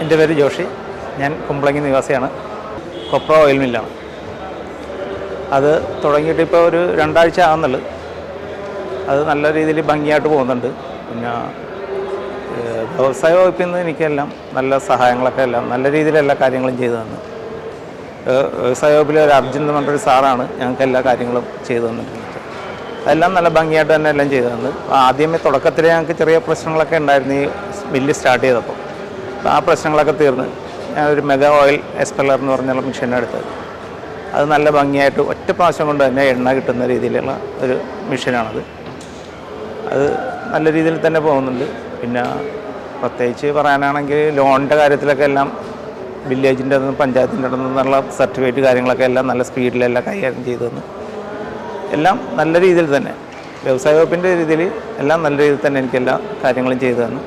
എന്റെ പേര് ജോഷി. ഞാൻ കുമ്പളങ്ങി നിവാസിയാണ്. കൊപ്ര ഓയിൽ മില്ലാണ്. അത് തുടങ്ങിയിട്ട് ഇപ്പോൾ ഒരു രണ്ടാഴ്ച ആകുന്നുള്ളു അത് നല്ല രീതിയിൽ ഭംഗിയായിട്ട് പോകുന്നുണ്ട്. പിന്നെ വ്യവസായ വകുപ്പിൽ നിന്ന് എനിക്കെല്ലാം നല്ല സഹായങ്ങളൊക്കെ എല്ലാം നല്ല രീതിയിൽ എല്ലാ കാര്യങ്ങളും ചെയ്തു തന്നു. വ്യവസായ വകുപ്പിലെ ഒരു അർജുൻ എന്ന് പറഞ്ഞൊരു സാറാണ് ഞങ്ങൾക്ക് എല്ലാ കാര്യങ്ങളും ചെയ്തു തന്നിട്ടുണ്ട് അതെല്ലാം നല്ല ഭംഗിയായിട്ട് തന്നെ എല്ലാം ചെയ്തു തന്നു. ആദ്യമേ തുടക്കത്തിൽ ഞങ്ങൾക്ക് ചെറിയ പ്രശ്നങ്ങളൊക്കെ ഉണ്ടായിരുന്നു. ഈ ബില്ല് സ്റ്റാർട്ട് ചെയ്തപ്പോൾ. ആ പ്രശ്നങ്ങളൊക്കെ തീർന്ന്. ഞാനൊരു മെഗാ ഓയിൽ എസ്പെല്ലർ എന്ന് പറഞ്ഞുള്ള മെഷീൻ എടുത്തത്. അത് നല്ല ഭംഗിയായിട്ട് ഒറ്റ പ്രാവശ്യം കൊണ്ട് തന്നെ എണ്ണ കിട്ടുന്ന രീതിയിലുള്ള ഒരു മെഷീനാണത്. അത് നല്ല രീതിയിൽ തന്നെ പോകുന്നുണ്ട്. പിന്നെ പ്രത്യേകിച്ച് പറയാനാണെങ്കിൽ ലോണിന്റെ കാര്യത്തിലൊക്കെ എല്ലാം വില്ലേജിന്റെ അടുത്ത് പഞ്ചായത്തിന്റെ അടുത്ത് നിന്നുള്ള സർട്ടിഫിക്കറ്റ് കാര്യങ്ങളൊക്കെ എല്ലാം നല്ല സ്പീഡിലെല്ലാം കൈകാര്യം ചെയ്തു തന്നു എല്ലാം നല്ല രീതിയിൽ തന്നെ. വ്യവസായ വകുപ്പിന്റെ രീതിയിൽ എല്ലാം നല്ല രീതിയിൽ തന്നെ എനിക്ക് എല്ലാ കാര്യങ്ങളും ചെയ്തു തന്നു